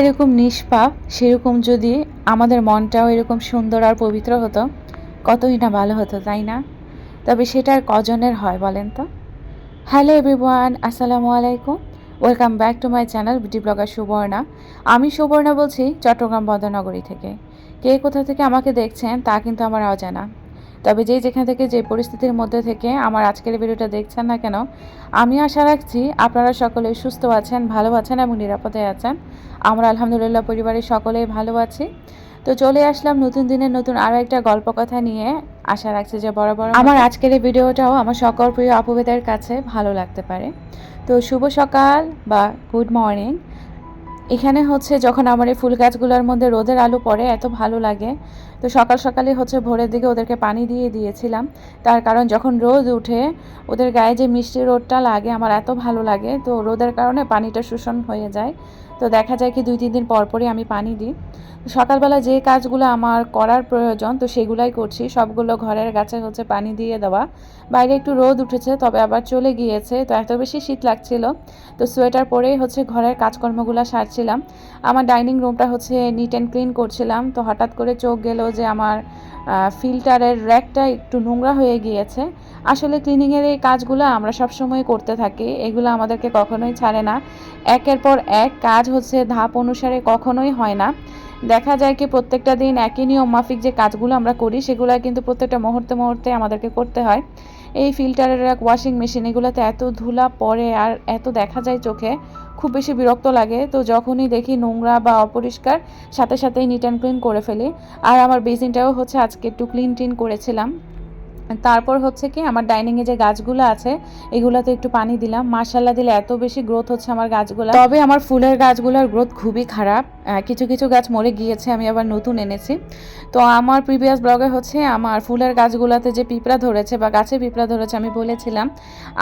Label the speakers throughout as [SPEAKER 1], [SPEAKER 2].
[SPEAKER 1] যেরকম নিষ্পাপ, সেরকম যদি আমাদের মনটাও এরকম সুন্দর আর পবিত্র হতো, কতই না ভালো হতো, তাই না? তবে সেটার কজনের হয় বলেন তো? হ্যালো এভরিওয়ান আসসালামু আলাইকুম। Welcome back to my channel beauty blogger Subarna. আমি সুবর্ণা বলছি চট্টগ্রাম বদনগরী থেকে। কে কোথা থেকে আমাকে দেখছেন তা কিন্তু আমার অজানা। তবে যে যেখান থেকে যে পরিস্থিতির মধ্যে থেকে আমার আজকের ভিডিওটা দেখছেন না কেন, আমি আশা রাখছি আপনারা সকলে সুস্থ আছেন, ভালো আছেন এবং নিরাপদে আছেন। আমরা আলহামদুলিল্লাহ পরিবারের সকলেই ভালো আছি। তো চলে আসলাম নতুন দিনের নতুন আরও একটা গল্প কথা নিয়ে। আশা রাখছি যে বরাবর আমার আজকের এই ভিডিওটাও আমার সকল প্রিয় আপুবেদের কাছে ভালো লাগতে পারে। তো শুভ সকাল বা গুড মর্নিং। এখানে হচ্ছে যখন আমার এই ফুল গাছগুলোর মধ্যে রোদের আলো পড়ে, এত ভালো লাগে। তো সকাল সকালে হচ্ছে ভোরের দিকে ওদেরকে পানি দিয়ে দিয়েছিলাম। তার কারণ যখন রোদ উঠে, ওদের গায়ে যে মিষ্টি রোদটা লাগে, আমার এত ভালো লাগে, তো রোদের কারণে পানিটা শোষণ হয়ে যায়। তো দেখা যায় কি দুই, তিন দিন পর পরই আমি পানি দিই। সকালবেলা যে কাজগুলো আমার করার প্রয়োজন, তো সেগুলাই করছি। সবগুলো ঘরের গাছে হচ্ছে পানি দিয়ে দেওয়া। বাইরে একটু রোদ উঠেছে, তবে আবার চলে গিয়েছে, তো এত বেশি শীত লাগছিল। তো সোয়েটার পরেই হচ্ছে ঘরের কাজকর্মগুলো সারছিলাম। আমার ডাইনিং রুমটা হচ্ছে নিট অ্যান্ড ক্লিন করছিলাম। তো হঠাৎ করে চোখ গেল যে আমার ফিল্টারের র্যাকটা একটু নোংরা হয়ে গিয়েছে। আসলে ক্লিনিংয়ের এই কাজগুলো আমরা সব সময় করতে থাকি। এগুলো আমাদেরকে কখনোই ছাড়ে না। একের পর এক কাজ হচ্ছে ধাপ অনুসারে কখনোই হয় না। দেখা যায় কি প্রত্যেকটা দিন একই নিয়ম মাফিক যে কাজগুলো আমরা করি, সেগুলো কিন্তু প্রত্যেকটা মুহূর্তে মুহূর্তে আমাদেরকে করতে হয়। এই ফিল্টারের এক ওয়াশিং মেশিন এগুলোতে এত ধুলা পরে আর এত দেখা যায় চোখে। খুব বেশি বিরক্ত লাগে। তো যখনই দেখি নোংরা বা অপরিষ্কার, সাথে সাথেই নিট অ্যান্ড ক্লিন করে ফেলি। আর আমার বেসিনটাও হচ্ছে আজকে একটু ক্লিন টিন করেছিলাম। তারপর হচ্ছে কি আমার ডাইনিংয়ে যে গাছগুলো আছে, এগুলোতে একটু পানি দিলাম। মার্শাল্লাহ দিলে এত বেশি গ্রোথ হচ্ছে আমার গাছগুলো। তবে আমার ফুলের গাছগুলোর গ্রোথ খুবই খারাপ। কিছু কিছু গাছ মরে গিয়েছে, আমি আবার নতুন এনেছি। তো আমার প্রিভিয়াস ব্লগে হচ্ছে আমার ফুলের গাছগুলোতে যে পিঁপড়া ধরেছে বা গাছে পিঁপড়া ধরেছে, আমি বলেছিলাম।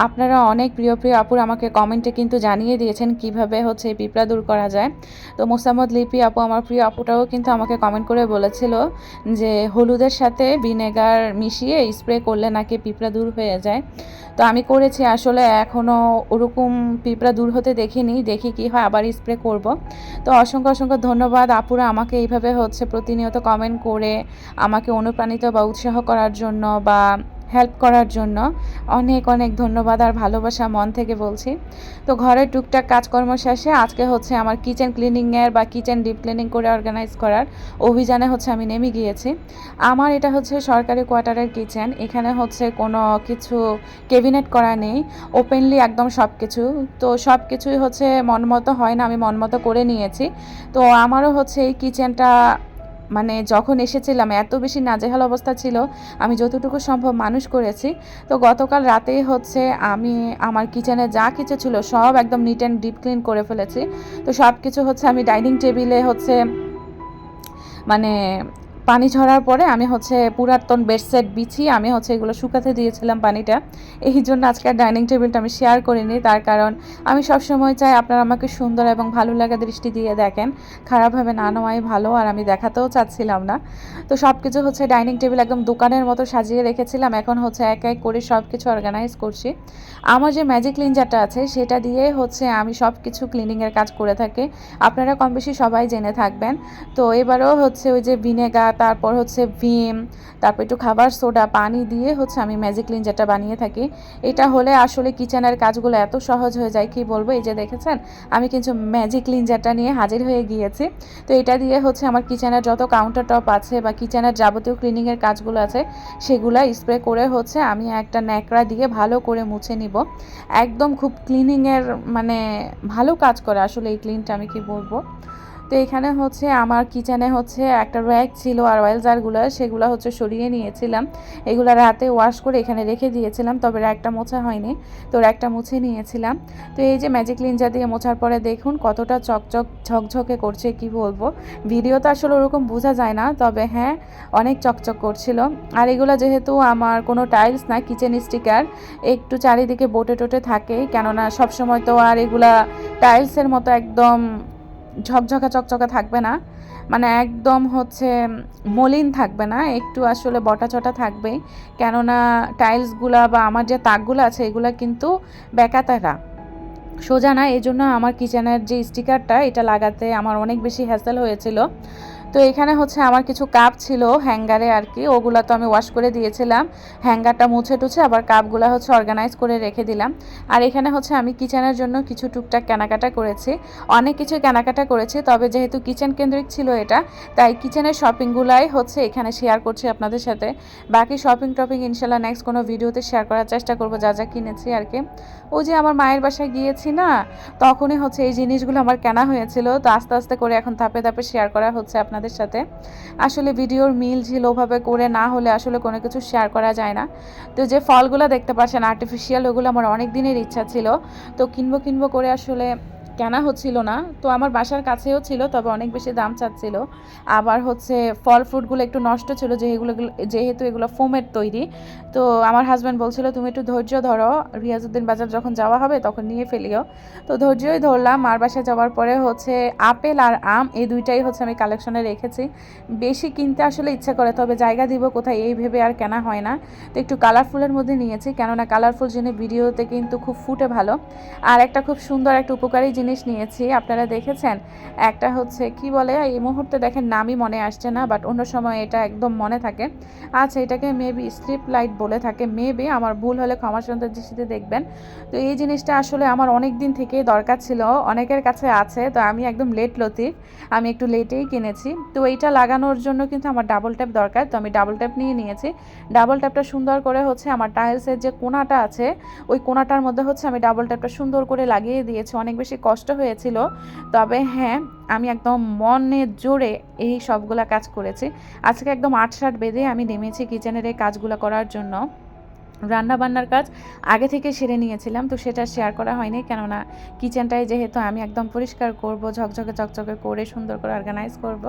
[SPEAKER 1] আপনারা অনেক প্রিয় প্রিয় আপুর আমাকে কমেন্টে কিন্তু জানিয়ে দিয়েছেন কীভাবে হচ্ছে এই পিঁপড়া দূর করা যায়। তো মোসাম্মদ লিপি আপু আমার প্রিয় আপুটাও কিন্তু আমাকে কমেন্ট করে বলেছিল যে হলুদের সাথে ভিনেগার মিশিয়ে স্প্রে করলে নাকি পিঁপড়া দূর হয়ে যায়। তো আমি করেছি, আসলে এখনও ওরকম পিঁপড়া দূর হতে দেখিনি, দেখি কি হয়, আবার স্প্রে করব। তো অসংখ্য অসংখ্য ধন্যবাদ, আপুরা আমাকে এইভাবে হচ্ছে প্রতিনিয়ত কমেন্ট করে আমাকে অনুপ্রাণিত বা উৎসাহ করার জন্য বা হেল্প করার জন্য। অনেক অনেক ধন্যবাদ আর ভালোবাসা মন থেকে বলছি। তো ঘরের টুকটাক কাজকর্ম শেষে আজকে হচ্ছে আমার কিচেন ক্লিনিংয়ের বা কিচেন ডিপ ক্লিনিং করে অর্গানাইজ করার অভিযানে হচ্ছে আমি নেমে গিয়েছি। আমার এটা হচ্ছে সরকারি কোয়ার্টারের কিচেন এখানে হচ্ছে কোনো কিছু ক্যাবিনেট করা নেই ওপেনলি একদম সব কিছু তো সব কিছুই হচ্ছে মনমতো হয় না, আমি মনমতো করে নিয়েছি। তো আমারও হচ্ছে এই কিচেনটা মানে যখন এসেছিলাম, এত বেশি নাজেহাল অবস্থা ছিল, আমি যতটুকু সম্ভব মানুষ করেছি। তো গতকাল রাতেই হচ্ছে আমি আমার কিচেনে যা কিছু ছিল সব একদম নিট অ্যান্ড ডিপ ক্লিন করে ফেলেছি। তো সব কিছু হচ্ছে আমি ডাইনিং টেবিলে হচ্ছে মানে পানি ঝরার পরে আমি হচ্ছে পুরাতন বেডসেট বিছিয়ে আমি হচ্ছে এগুলো শুকাতে দিয়েছিলাম পানিটা। এই জন্য আজকের ডাইনিং টেবিলটা আমি শেয়ার করিনি, তার কারণ আমি সবসময় চাই আপনারা আমাকে সুন্দর এবং ভালো লাগা দৃষ্টি দিয়ে দেখেন। খারাপভাবে না নেওয়াই ভালো, আর আমি দেখাতেও চাচ্ছিলাম না। তো সব কিছু হচ্ছে ডাইনিং টেবিল একদম দোকানের মতো সাজিয়ে রেখেছিলাম, এখন হচ্ছে এক এক করে সব কিছু অর্গানাইজ করছি। আমার যে ম্যাজিক ক্লিনজারটা আছে, সেটা দিয়ে হচ্ছে আমি সব কিছু ক্লিনিংয়ের কাজ করে থাকি। আপনারা কম বেশি সবাই জেনে থাকবেন। তো এবারও হচ্ছে ওই যে ভিনেগার তারপর হচ্ছে ভিম, তারপর একটু খাবার সোডা, পানি দিয়ে হচ্ছে আমি ম্যাজিক ক্লিনজারটা বানিয়ে থাকি। এটা হলে আসলে কিচেনের কাজগুলো এত সহজ হয়ে যায়, কি বলব? এই যে দেখেছেন, আমি কিন্তু ম্যাজিক ক্লিনজারটা নিয়ে হাজির হয়ে গিয়েছি। তো এটা দিয়ে হচ্ছে আমার কিচেনের যত কাউন্টার টপ আছে বা কিচেনের যাবতীয় ক্লিনিংয়ের কাজগুলো আছে, সেগুলো স্প্রে করে হচ্ছে আমি একটা ন্যাকড়া দিয়ে ভালো করে মুছে নিব। একদম খুব ক্লিনিংয়ের মানে ভালো কাজ করে আসলে এই ক্লিনটা আমি কি বলব? তো এখানে হচ্ছে আমার কিচেনে হচ্ছে একটা র্যাক ছিল আর অয়েল জারগুলো সেগুলো হচ্ছে সরিয়ে নিয়েছিলাম। এগুলো রাতে ওয়াশ করে এখানে রেখে দিয়েছিলাম, তবে র্যাকটা মোছা হয়নি। তো র্যাকটা মুছে নিয়েছিলাম। তো এই যে ম্যাজিক লিঞ্জা দিয়ে মোছার পরে দেখুন কতটা চকচক, ঝকঝকে করছে, কি বলব? ভিডিও তো আসলে ওরকম বোঝা যায় না, তবে হ্যাঁ অনেক চকচক করছিল। আর এগুলো যেহেতু আমার কোনো টাইলস না কিচেন স্টিকার একটু চারিদিকে বোটে টোটে থাকে, কেননা সবসময় তো আর এগুলা টাইলসের মতো একদম ঝকঝকা চকচকা থাকবে না। মানে একদম হচ্ছে মলিন থাকবে না, একটু আসলে বটা চটা থাকবেই কেননা টাইলসগুলা বা আমার যে তাকগুলো আছে, এগুলো কিন্তু বেকাতারা। সোজা না এই জন্য আমার কিচেনের যে স্টিকারটা, এটা লাগাতে আমার অনেক বেশি হ্যাসেল হয়েছিল। তো এখানে হচ্ছে আমার কিছু কাপ ছিল হ্যাঙ্গারে আর কি। ওগুলো তো আমি ওয়াশ করে দিয়েছিলাম। হ্যাঙ্গারটা মুছে টুছে আবার কাপগুলো হচ্ছে অর্গানাইজ করে রেখে দিলাম। আর এখানে হচ্ছে আমি কিচেনের জন্য কিছু টুকটাক কেনাকাটা করেছি। অনেক কিছু কেনাকাটা করেছি, তবে যেহেতু কিচেন কেন্দ্রিক ছিল এটা, তাই কিচেনের শপিংগুলাই হচ্ছে এখানে শেয়ার করছি আপনাদের সাথে। বাকি শপিং টপিং ইনশাল্লাহ নেক্সট কোনো ভিডিওতে শেয়ার করার চেষ্টা করব, যা যা কিনেছি আর কি। ওই যে আমার মায়ের বাসায় গিয়েছি না, তখনই হচ্ছে এই জিনিসগুলো আমার কেনা হয়েছিল। তো আস্তে আস্তে করে এখন ধাপে ধাপে শেয়ার করা হচ্ছে আপনাদের সাথে। আসলে ভিডিওর মিল ঝিল ওভাবে করে না হলে আসলে কোনো কিছু শেয়ার করা যায় না। তো যে ফলগুলো দেখতে পাচ্ছেন আর্টিফিশিয়াল ওগুলো আমার অনেক দিনের ইচ্ছা ছিল। তো কিনবো কিনবো করে আসলে কেনা হচ্ছিল না। তো আমার বাসার কাছেও ছিল, তবে অনেক বেশি দাম চাচ্ছিল। আবার হচ্ছে ফল ফ্রুটগুলো একটু নষ্ট ছিল যেগুলো যেহেতু এগুলো ফোমের তৈরি। তো আমার হাজব্যান্ড বলছিল, তুমি একটু ধৈর্য ধরো রিয়াজুদ্দিন বাজার যখন যাওয়া হবে তখন নিয়ে ফেলিও। তো ধৈর্যই ধরলাম মার বাসায় যাওয়ার পরে হচ্ছে আপেল আর আম, এই দুইটাই হচ্ছে আমি কালেকশনে রেখেছি। বেশি কিনতে আসলে ইচ্ছা করে, তবে জায়গা দিব কোথায় এই ভেবে আর কেনা হয় না। তো একটু কালারফুলের মধ্যে নিয়েছি, কেননা কালারফুল জিনিস ভিডিওতে কিন্তু খুব ফুটে ভালো। আর একটা খুব সুন্দর একটা উপকারী জিনিস নিয়েছি, আপনারা দেখেছেন? একটা হচ্ছে, কি বলে, এই মুহূর্তে দেখেন নামই মনে আসছে না বাট অন্য সময় এটা একদম মনে থাকে। আচ্ছা এটাকে মেবি স্ট্রিপ লাইট বলে থাকে মেবি আমার ভুল হলে ক্ষমা সুন্দর দৃষ্টিতে দেখবেন। তো এই জিনিসটা আসলে আমার অনেক দিন থেকেই দরকার ছিল, অনেকের কাছে আছে, তো আমি একদম লেট লতিফ, আমি একটু লেটেই কিনেছি। তো এইটা লাগানোর জন্য কিন্তু আমার ডাবল ট্যাপ দরকার, তো আমি ডাবল ট্যাপ নিয়ে নিয়েছি। ডাবল ট্যাপটা সুন্দর করে হচ্ছে আমার টাইলসের যে কোনাটা আছে, ওই কোনাটার মধ্যে হচ্ছে আমি ডাবল ট্যাপটা সুন্দর করে লাগিয়ে দিয়েছি, অনেক বেশি কষ্ট হয়েছিল। তবে হ্যাঁ আমি একদম মনে জোরে এই সবগুলা কাজ করেছি। আজকে একদম আট সাট বেঁধে আমি নেমেছি কিচেনের এই কাজগুলো করার জন্য। রান্না বান্নার কাজ আগে থেকে সেরে নিয়েছিলাম, তো সেটা শেয়ার করা হয়নি। কেননা কিচেনটাই যেহেতু আমি একদম পরিষ্কার করব, ঝকঝকে চকচকে করে সুন্দর করে অর্গানাইজ করব।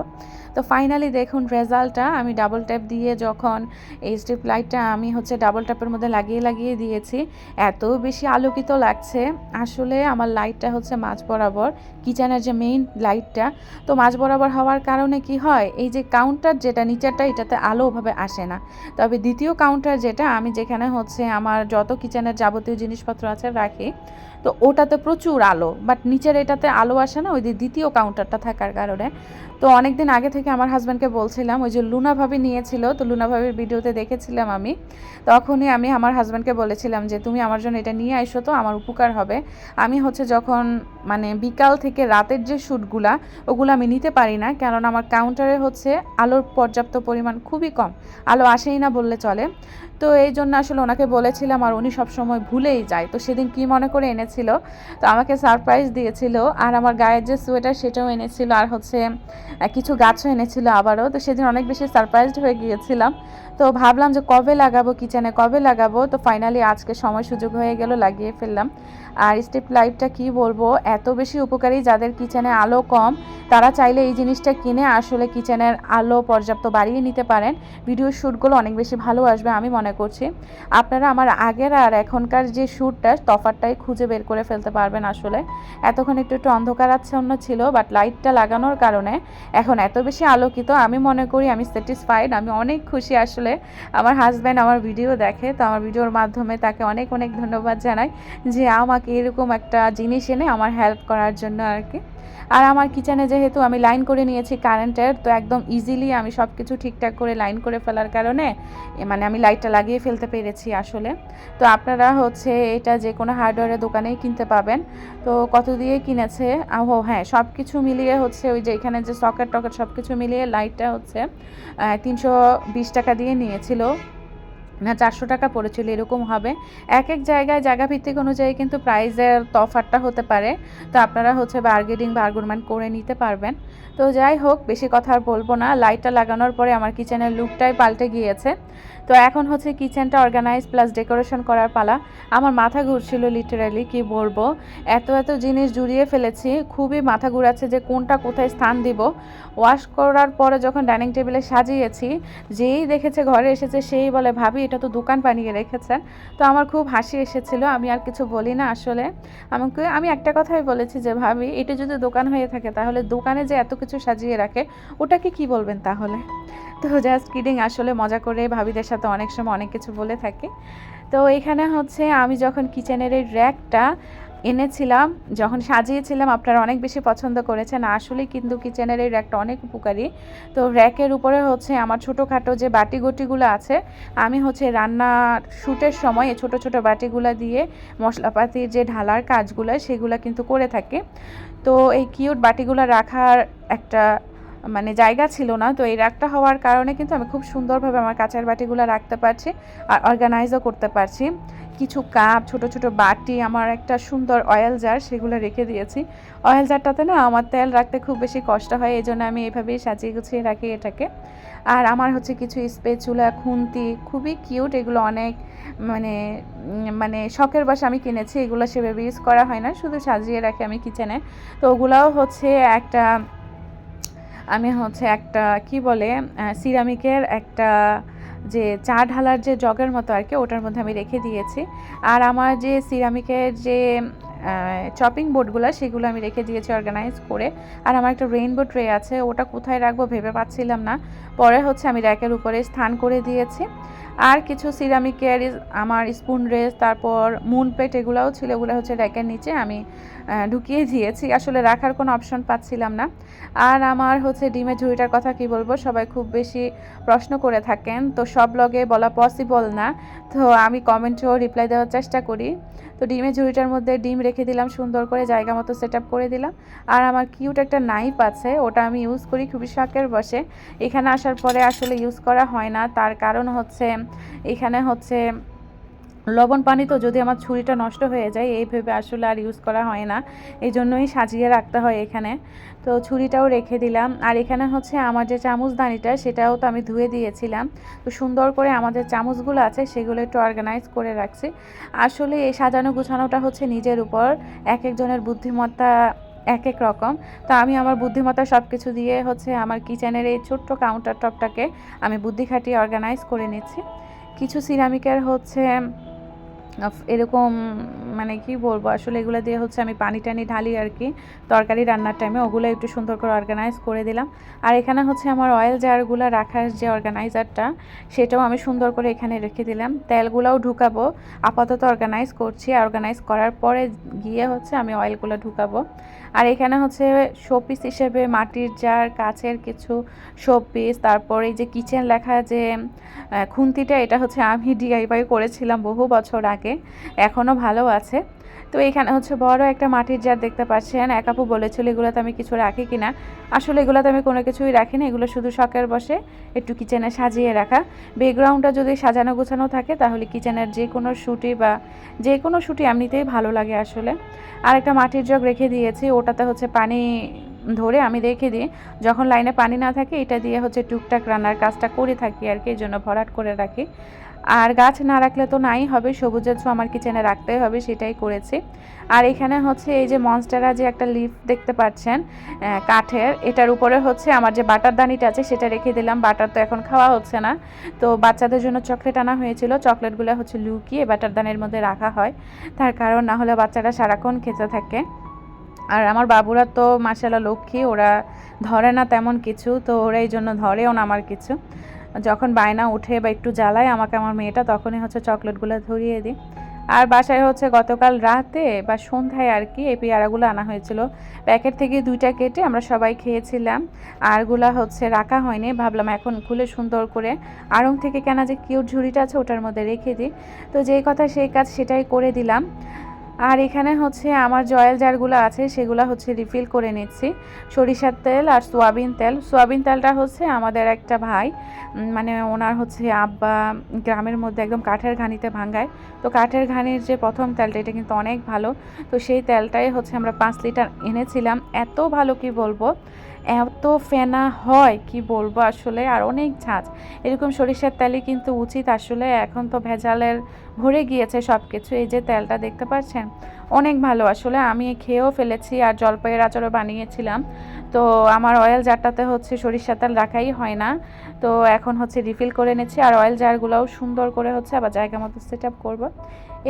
[SPEAKER 1] তো ফাইনালি দেখুন রেজাল্টটা আমি ডাবল ট্যাপ দিয়ে যখন এই স্ট্রিপ লাইটটা আমি হচ্ছে ডাবল ট্যাপের মধ্যে লাগিয়ে লাগিয়ে দিয়েছি, এত বেশি আলোকিত লাগছে। আসলে আমার লাইটটা হচ্ছে মাঝ বরাবর কিচেনের যে মেইন লাইটটা তো মাঝ বরাবর হওয়ার কারণে কি হয়, এই যে কাউন্টার যেটা নিচেরটা, এটাতে আলো ওভাবে আসে না। তবে দ্বিতীয় কাউন্টার যেটা, আমি যেখানে হচ্ছে আমার যত কিচেনের যাবতীয় জিনিসপত্র আছে রাখি। তো ওটাতে প্রচুর আলো বাট নিচের এটাতে আলো আসে না, ওই দ্বিতীয় কাউন্টারটা থাকার কারণে। তো অনেক দিন আগে থেকে আমার হাজব্যান্ডকে বলছিলাম, ওই যে লুনা ভাবি নিয়েছিল, তো লুনা ভাবির ভিডিওতে দেখেছিলাম আমি। তখনই আমি আমার হাজব্যান্ডকে বলেছিলাম যে, তুমি আমার জন্য এটা নিয়ে আসো তো, আমার উপকার হবে। আমি হচ্ছে যখন মানে বিকাল থেকে রাতের যে শ্যুটগুলা ওগুলো আমি নিতে পারি না কারণ আমার কাউন্টারে হচ্ছে আলোর পর্যাপ্ত পরিমাণ খুবই কম। আলো আসেই না বললে চলে। তো এই জন্য আসলে ওনাকে বলেছিলাম, আর উনি সবসময় ভুলেই যায়। তো সেদিন কি মনে করে এনেছিল তো আমাকে সারপ্রাইজ দিয়েছিল আর আমার গায়ের যে সোয়েটার সেটাও এনেছিল আর হচ্ছে কিছু গাছও এনেছিল আবারও। তো সেদিন অনেক বেশি সারপ্রাইজড হয়ে গিয়েছিলাম। তো ভাবলাম যে কবে লাগাবো, কিচেনে কবে লাগাবো? তো ফাইনালি আজকে সময় সুযোগ হয়ে গেল, লাগিয়ে ফেললাম। আর স্টেপ লাইটটা কি বলব? এত বেশি উপকারী যাদের কিচেনে আলো কম, তারা চাইলে এই জিনিসটা কিনে আসলে কিচেনের আলো পর্যাপ্ত বাড়িয়ে নিতে পারেন। ভিডিও শ্যুটগুলো অনেক বেশি ভালো আসবে আমি মনে করছি। আপনারা আমার আগের আর এখনকার যে শ্যুটটা তফারটাই খুঁজে বের করে ফেলতে পারবেন আসলে। এতক্ষণ একটু একটু অন্ধকার আচ্ছন্ন ছিল বাট লাইটটা লাগানোর কারণে এখন এত বেশি আলোকিত, আমি মনে করি আমি স্যাটিসফাইড আমি অনেক খুশি আসলে আমার হাজব্যান্ড আমার ভিডিও দেখে, তো আমার ভিডিওর মাধ্যমে তাকে অনেক অনেক ধন্যবাদ জানাই যে আমাকে এরকম একটা জিনিস এনে আমার হেল্প করার জন্য আর কি। আর আমার কিচেনে যেহেতু আমি লাইন করে নিয়েছি কারেন্টের তো একদম ইজিলি আমি সব কিছু ঠিকঠাক করে লাইন করে ফেলার কারণে মানে আমি লাইটটা লাগিয়ে ফেলতে পেরেছি আসলে। তো আপনারা হচ্ছে এটা যে কোনো হার্ডওয়্যারের দোকানেই কিনতে পাবেন। তো কত দিয়ে কিনেছে? ও হ্যাঁ সব কিছু মিলিয়ে হচ্ছে ওই যে এখানে যে সকেট টকেট সব কিছু মিলিয়ে লাইটটা হচ্ছে তিনশো বিশ টাকা দিয়ে নিয়েছিল। না, চারশো টাকা পড়েছিল, এরকম হবে। এক এক জায়গায় জায়গা ভিত্তিক অনুযায়ী কিন্তু প্রাইজের তফারটা হতে পারে। তো আপনারা হচ্ছে বার্গেনিং বা করে নিতে পারবেন। তো যাই হোক, বেশি কথা আর বলব না। লাইটটা লাগানোর পরে আমার কিচেনের লুকটাই পাল্টে গিয়েছে। তো এখন হচ্ছে কিচেনটা অর্গানাইজ প্লাস ডেকোরেশন করার পালা। আমার মাথা ঘুরছিল লিটারালি কি বলব? এত এত জিনিস জুড়িয়ে ফেলেছি। খুবই মাথা ঘুরাচ্ছে যে কোনটা কোথায় স্থান দিব। ওয়াশ করার পরে যখন ডাইনিং টেবিলে সাজিয়েছি, যেই দেখেছে ঘরে এসেছে সেই বলে, ভাবি, এটা তো দোকান বানিয়ে রেখেছেন তো আমার খুব হাসি এসেছিল। আমি আর কিছু বলি না আসলে। আমাকে, আমি একটা কথাই বলেছি যে, ভাবি, এটা যদি দোকান হয়ে থাকে, তাহলে দোকানে যে এত কিছু সাজিয়ে রাখে, ওটাকে কি বলবেন তাহলে? তো জাস্ট কিডিং আসলে মজা করে ভাবিদের সাথে অনেক সময় অনেক কিছু বলে থাকে। তো এখানে হচ্ছে আমি যখন কিচেনের এই র্যাকটা এনেছিলাম, যখন সাজিয়েছিলাম, আপনারা অনেক বেশি পছন্দ করেছেন। আসলে কিন্তু কিচেনের এই র্যাকটা অনেক উপকারী। তো র্যাকের উপরে হচ্ছে আমার ছোটোখাটো যে বাটি গুটিগুলো আছে, আমি হচ্ছে রান্না শ্যুটের সময় এই ছোটো ছোটো বাটিগুলো দিয়ে মশলাপাতির যে ঢালার কাজগুলো, সেগুলো কিন্তু করে থাকি। তো এই কিউট বাটিগুলো রাখার একটা মানে জায়গা ছিল না, তো এই রাগটা হওয়ার কারণে কিন্তু আমি খুব সুন্দরভাবে আমার কাঁচের বাটিগুলো রাখতে পারছি আর অর্গানাইজও করতে পারছি। কিছু কাপ ছোট ছোট বাটি, আমার একটা সুন্দর অয়েল জার সেগুলো রেখে দিয়েছি। অয়েল জারটাতে না আমার তেল রাখতে খুব বেশি কষ্ট হয়, এই জন্য আমি এভাবেই সাজিয়ে গুছিয়ে রাখি এটাকে। আর আমার হচ্ছে কিছু স্পেচুলা খুন্তি, খুবই কিউট এগুলো অনেক মানে মানে শখের বাসা আমি কিনেছি, এগুলো সেভাবে ইউজ করা হয় না, শুধু সাজিয়ে রাখি আমি কিচেনে তো ওগুলাও হচ্ছে একটা আমি হচ্ছে একটা, কি বলে সিরামিকের একটা যে চা ঢালার যে জগের মতো আর কি, ওটার মধ্যে আমি রেখে দিয়েছি। আর আমার যে সিরামিকের যে চপিং বোর্ডগুলো সেগুলো আমি রেখে দিয়েছি অর্গানাইজ করে। আর আমার একটা রেইনবো ট্রে আছে, ওটা কোথায় রাখব ভেবে পাচ্ছিলাম না। পরে হচ্ছে আমি র্যাকের উপরে স্থান করে দিয়েছি। আর কিছু সিরামিকের আমার স্পুন রেস তারপর মুন পেট এগুলোও ছিল, এগুলো হচ্ছে র্যাকের নিচে আমি ঢুকিয়ে দিয়েছি। আসলে রাখার কোনো অপশন পাচ্ছিলাম না। আর আমার হচ্ছে ডিমের ঝুড়িটার কথা কি বলব, সবাই খুব বেশি প্রশ্ন করে থাকেন। তো সব লগে বলা পসিবল না। তো আমি কমেন্টেও রিপ্লাই দেওয়ার চেষ্টা করি। তো ডিমের ঝুড়িটার মধ্যে ডিম রেখে দিলাম, সুন্দর করে জায়গা মতো সেট করে দিলাম। আর আমার কিউট একটা নাইফ আছে, ওটা আমি ইউজ করি খুবই শখের বসে। এখানে আসার পরে আসলে ইউজ করা হয় না। তার কারণ হচ্ছে, এখানে হচ্ছে লবণ পানি তো যদি আমার ছুরিটা নষ্ট হয়ে যায়, এই ভেবে আসলে আর ইউজ করা হয় না। এই জন্যই সাজিয়ে রাখতে হয় এখানে। তো ছুরিটাও রেখে দিলাম। আর এখানে হচ্ছে আমার যে চামচদানিটা সেটাও তো আমি ধুয়ে দিয়েছিলাম। তো সুন্দর করে আমাদের চামচগুলো আছে, সেগুলো একটু অর্গানাইজ করে রাখছি। আসলে এই সাজানো গুছানোটা হচ্ছে নিজের উপর। এক একজনের বুদ্ধিমত্তা এক এক রকম। তো আমি আমার বুদ্ধিমত্তা সব কিছু দিয়ে হচ্ছে আমার কিচেনের এই ছোট্ট কাউন্টার টপটাকে আমি বুদ্ধি খাটিয়ে অর্গানাইজ করে নিচ্ছি। কিছু সিরামিকের হচ্ছে এরকম মানে কি বলব, আসলে এগুলো দিয়ে হচ্ছে আমি পানি টানি ঢালি আর কি, তরকারি রান্নার টাইমে ওগুলো একটু সুন্দর করে অর্গানাইজ করে দিলাম। আর এখানে হচ্ছে আমার অয়েল জারগুলো রাখার যে অর্গানাইজারটা সেটাও আমি সুন্দর করে এখানে রেখে দিলাম। তেলগুলোও ঢুকাবো, আপাতত অর্গানাইজ করছি। অর্গানাইজ করার পরে গিয়ে হচ্ছে আমি অয়েলগুলো ঢুকাবো। আর এখানে হচ্ছে শোপিস হিসেবে মাটির জার কাছের কিছু শোপিস, তারপর এই যে কিচেন লেখা যে খুন্তিটা, এটা হচ্ছে আমি ডিআইওয়াই করেছিলাম বহু বছর আগে এখনও ভালো আছে। তো এখানে হচ্ছে বড় একটা মাটির জার দেখতে পাচ্ছেন। এক আপু বলেছিল, এগুলোতে আমি কিছু রাখি কিনা? আসলে এগুলোতে আমি কোনো কিছুই রাখি না এগুলো শুধু শখের বসে একটু কিচেনে সাজিয়ে রাখা। ব্যাকগ্রাউন্ডটা যদি সাজানো গোছানো থাকে, তাহলে কিচেনের যে কোনো শুটি বা যে কোনো শুটি এমনিতেই ভালো লাগে আসলে। আর একটা মাটির জগ রেখে দিয়েছি, ওটাতে হচ্ছে পানি ধরে আমি রেখে দিই। যখন লাইনে পানি না থাকে, এটা দিয়ে হচ্ছে টুকটাক রান্নার কাজটা করে থাকি আর কি এই জন্য ভরাট করে রাখি। আর গাছ না রাখলে তো নাই, হবে সবুজের ছো আমার কিচেনে রাখতেই হবে, সেটাই করেছি। আর এখানে হচ্ছে এই যে মনস্টারা যে একটা লিফ দেখতে পাচ্ছেন কাঠের, এটার উপরে হচ্ছে আমার যে বাটার দানিটা আছে, সেটা রেখে দিলাম। বাটার তো এখন খাওয়া হচ্ছে না। তো বাচ্চাদের জন্য চকলেট আনা হয়েছিল। চকলেটগুলো হচ্ছে লুকিয়ে বাটার দানের মধ্যে রাখা হয়। তার কারণ না হলে বাচ্চারা সারাক্ষণ খেতে থাকে। আর আমার বাবুরা তো মাসালা লক্ষ্মী, ওরা ধরে না তেমন কিছু, তো ওরা এই জন্য ধরেও না আমার কিছু। যখন বায়না উঠে বা একটু জ্বালায় আমাকে আমার মেয়েটা, তখনই হচ্ছে চকলেটগুলো ধরিয়ে দিই। আর বাসায় হচ্ছে গতকাল রাতে বা সন্ধ্যায় আর কি এই পেয়ারাগুলো আনা হয়েছিল। প্যাকেট থেকে দুইটা কেটে আমরা সবাই খেয়েছিলাম। আরগুলা হচ্ছে রাখা হয়নি। ভাবলাম এখন খুলে সুন্দর করে আড়ং থেকে কেনা যে কিউট ঝুড়িটা আছে ওটার মধ্যে রেখে দিই। তো যেই কথা সেই কাজ সেটাই করে দিলাম। আর এখানে হচ্ছে আমার জয়েল জারগুলো আছে, সেগুলো হচ্ছে রিফিল করে নিচ্ছি। সরিষার তেল আর সোয়াবিন তেল। সোয়াবিন তেলটা হচ্ছে আমাদের একটা ভাই মানে ওনার হচ্ছে আব্বা গ্রামের মধ্যে একদম কাঠের ঘানিতে ভাঙ্গায়। তো কাঠের ঘানির যে প্রথম তেলটা, এটা কিন্তু অনেক ভালো। তো সেই তেলটাই হচ্ছে আমরা পাঁচ লিটার এনেছিলাম। এত ভালো কি বলব? এত ফেনা হয় কি বলব আসলে? আর অনেক ঝাঁজ। এরকম সরিষার তেলই কিন্তু উচিত আসলে। এখন তো ভেজালের ভরে গিয়েছে সব কিছু এই যে তেলটা দেখতে পাচ্ছেন? অনেক ভালো আসলে, আমি খেয়েও ফেলেছি আর জলপাইয়ের আচারও বানিয়েছিলাম। তো আমার অয়েল জারটাতে হচ্ছে সরিষা তেল রাখাই হয় না। তো এখন হচ্ছে রিফিল করে নিচ্ছি আর অয়েল জারগুলোও সুন্দর করে হচ্ছে আবার জায়গা মতো সেট আপ করব।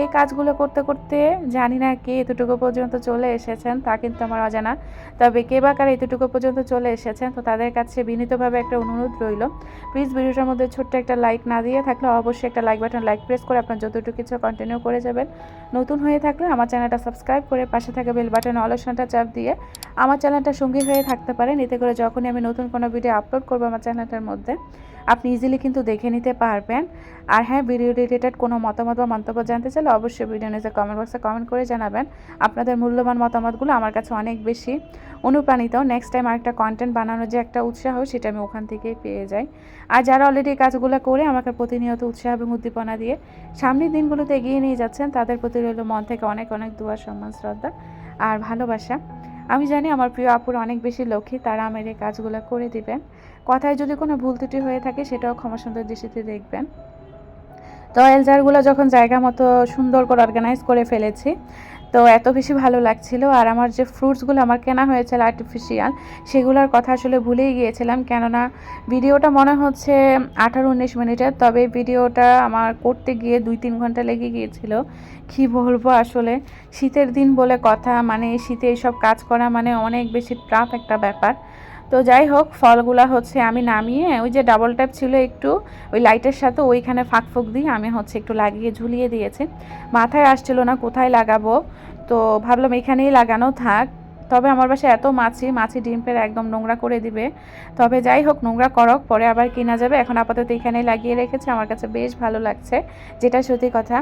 [SPEAKER 1] এই কাজগুলো করতে করতে জানি না কে এতটুকু পর্যন্ত চলে এসেছেন, তা কিন্তু আমার অজানা। তবে কে বা কারা এতটুকু পর্যন্ত চলে এসেছেন, তো তাদের কাছে বিনীতভাবে একটা অনুরোধ রইল। প্লিজ ভিডিওটার মধ্যে ছোট্ট একটা লাইক না দিয়ে থাকলে অবশ্যই একটা লাইক বাটন লাইক প্রেস করে আপনার যতটুকু কিছু কন্টিনিউ করে যাবেন। নতুন হয়ে থাকলে আমার চ্যানেলটা সাবস্ক্রাইব করে পাশে থাকা বেল বাটন অলসনটা চাপ দিয়ে আমার চ্যানেলটা সঙ্গী হয়ে থাকতে পারেন। এতে করে যখনই আমি নতুন কোনো ভিডিও আপলোড করব আমার চ্যানেলটার মধ্যে। আপনি ইজিলি কিন্তু দেখে নিতে পারবেন। আর হ্যাঁ ভিডিও রিলেটেড কোনো মতামত বা মন্তব্য জানতে চাইলে অবশ্যই ভিডিও নিচে কমেন্ট বক্সে কমেন্ট করে জানাবেন। আপনাদের মূল্যবান মতামতগুলো আমার কাছে অনেক বেশি। অনুপ্রাণিত নেক্সট টাইম আরেকটা কন্টেন্ট বানানোর যে একটা উৎসাহ, সেটা আমি ওখান থেকেই পেয়ে যাই। আর যারা অলরেডি কাজগুলো করে আমাকে প্রতিনিয়ত উৎসাহ এবং উদ্দীপনা দিয়ে সামনের দিনগুলোতে এগিয়ে নিয়ে যাচ্ছেন, তাদের প্রতি রইল মন থেকে অনেক অনেক দোয়া, সম্মান, শ্রদ্ধা আর ভালোবাসা। আমি জানি আমার প্রিয় আপুর অনেক বেশি লক্ষ্মী, তারা আমার এই কাজগুলো করে দিবেন। কথায় যদি কোনো ভুল ত্রুটি হয়ে থাকে, সেটাও ক্ষমা সুন্দর দৃষ্টিতে দেখবেন। তো এলজারগুলো যখন জায়গা মতো সুন্দর করে অর্গানাইজ করে ফেলেছি, তো এত বেশি ভালো লাগছিল। আর আমার যে ফ্রুটসগুলো আমার কেনা হয়েছিল আর্টিফিশিয়াল সেগুলোর কথা আসলে ভুলেই গিয়েছিলাম। কেননা ভিডিওটা মনে হচ্ছে আঠারো উনিশ মিনিটের তবে ভিডিওটা আমার করতে গিয়ে দুই তিন ঘণ্টা লেগে গিয়েছিল। কি বলব আসলে? শীতের দিন বলে কথা মানে শীতে এইসব কাজ করা মানে অনেক বেশি টাফ একটা ব্যাপার। তো যাই হোক, ফলগুলা হচ্ছে আমি নামিয়ে, ওই যে ডাবল ট্যাপ ছিল একটু, ওই লাইটের সাথে ওইখানে ফাঁক ফুঁক দিয়ে আমি হচ্ছে একটু লাগিয়ে ঝুলিয়ে দিয়েছি। মাথায় আসছিল না কোথায় লাগাবো, তো ভাবলাম এখানেই লাগানো থাক। তবে আমার বাসায় এত মাছি মাছি ডিম একদম নোংরা করে দিবে। তবে যাই হোক, নোংরা করক, পরে আবার কিনা যাবে। এখন আপাতত এখানেই লাগিয়ে রেখেছে, আমার কাছে বেশ ভালো লাগছে, যেটা সত্যি কথা।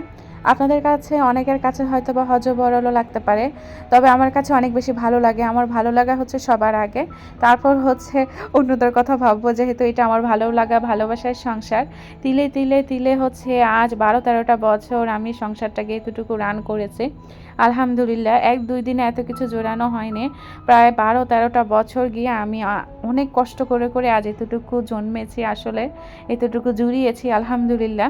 [SPEAKER 1] আপনাদের কাছে, অনেকের কাছে হয়তো বা হজবরলও লাগতে পারে, তবে আমার কাছে অনেক বেশি ভালো লাগে। আমার ভালো লাগা হচ্ছে সবার আগে। তারপর হচ্ছে অন্যদের কথা ভাববো, যেহেতু এটা আমার ভালো লাগা, ভালোবাসার সংসার। তিলে তিলে তিলে হচ্ছে আজ বারো তেরোটা বছর আমি সংসারটাকে এতটুকু রান করেছি। আলহামদুলিল্লাহ, এক, দুই দিনে এত কিছু জোরানো হয়নি। প্রায় বারো তেরোটা বছর গিয়ে আমি অনেক কষ্ট করে করে আজ এতটুকু জন্মেছি, আসলে এতটুকু জুড়িয়েছি, আলহামদুলিল্লাহ।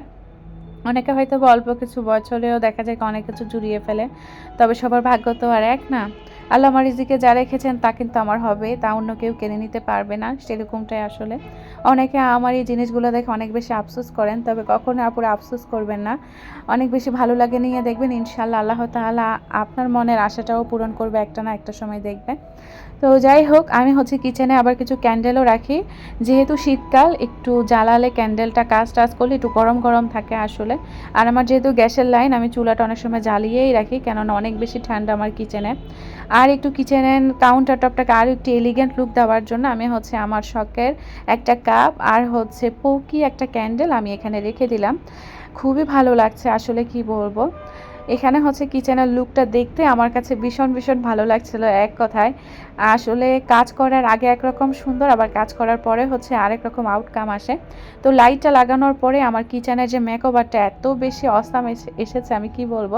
[SPEAKER 1] অনেকে হয়তো অল্প কিছু বছরেও দেখা যায় অনেক কিছু জুড়িয়ে ফেলে। তবে সবার ভাগ্য তো আর এক না। আল্লাহ আমার রিজিকে যা রেখেছেন তা কিন্তু আমার হবে, তা অন্য কেউ কেড়ে নিতে পারবে না। সেরকমটাই আসলে। অনেকে আমার এই জিনিসগুলো দেখে অনেক বেশি আফসোস করেন, তবে কখনো আপুরে আফসোস করবেন না। অনেক বেশি ভালো লাগে নিয়ে দেখবেন ইনশাল্লাহ আল্লাহ তাআলা আপনার মনের আশাটাও পূরণ করবে একটা না একটা সময় দেখবেন। তো যাই হোক, আমি হচ্ছে কিচেনে আবার কিছু ক্যান্ডেলও রাখি। যেহেতু শীতকাল, একটু জ্বালালে ক্যান্ডেলটা কাজ টাজ করলে একটু গরম গরম থাকে আসলে। আর আমার যেহেতু গ্যাসের লাইন, আমি চুলাটা অনেক সময় জ্বালিয়েই রাখি, কেননা অনেক বেশি ঠান্ডা আমার কিচেনে। আর একটু কিচেন কিচেনের কাউন্টার টপটাকে আর একটু এলিগেন্ট লুক দেওয়ার জন্য আমি হচ্ছে আমার শখের একটা কাপ আর হচ্ছে পৌকি একটা ক্যান্ডেল আমি এখানে রেখে দিলাম। খুবই ভালো লাগছে আসলে কি বলব? এখানে হচ্ছে কিচেনের লুকটা দেখতে আমার কাছে ভীষণ ভীষণ ভালো লাগছিল এক কথায়। আসলে কাজ করার আগে একরকম সুন্দর, আবার কাজ করার পরে হচ্ছে আরেক রকম আউটকাম আসে। তো লাইটটা লাগানোর পরে আমার কিচেনের যে মেকওভারটা এত বেশি অসাম এসেছে, আমি কি বলব?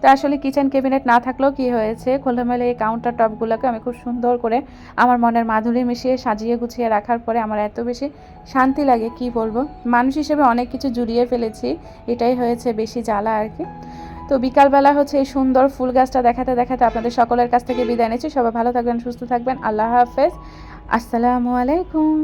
[SPEAKER 1] তো আসলে কিচেন ক্যাবিনেট না থাকলেও কি হয়েছে? খোলামেলে এই কাউন্টার টপগুলোকে আমি খুব সুন্দর করে আমার মনের মাধুরী মিশিয়ে সাজিয়ে গুছিয়ে রাখার পরে আমার এত বেশি শান্তি লাগে, কি বলব? মানুষ হিসেবে অনেক কিছু জুড়িয়ে ফেলেছি, এটাই হয়েছে বেশি জ্বালা আর কি। তো বিকালবেলা হচ্ছে এই সুন্দর ফুল গাছটা দেখাতে দেখাতে আপনাদের সকলের কাছ থেকে বিদায় নিচ্ছি। সবাই ভালো থাকবেন, সুস্থ থাকবেন। আল্লাহ হাফেজ। আসসালামু আলাইকুম।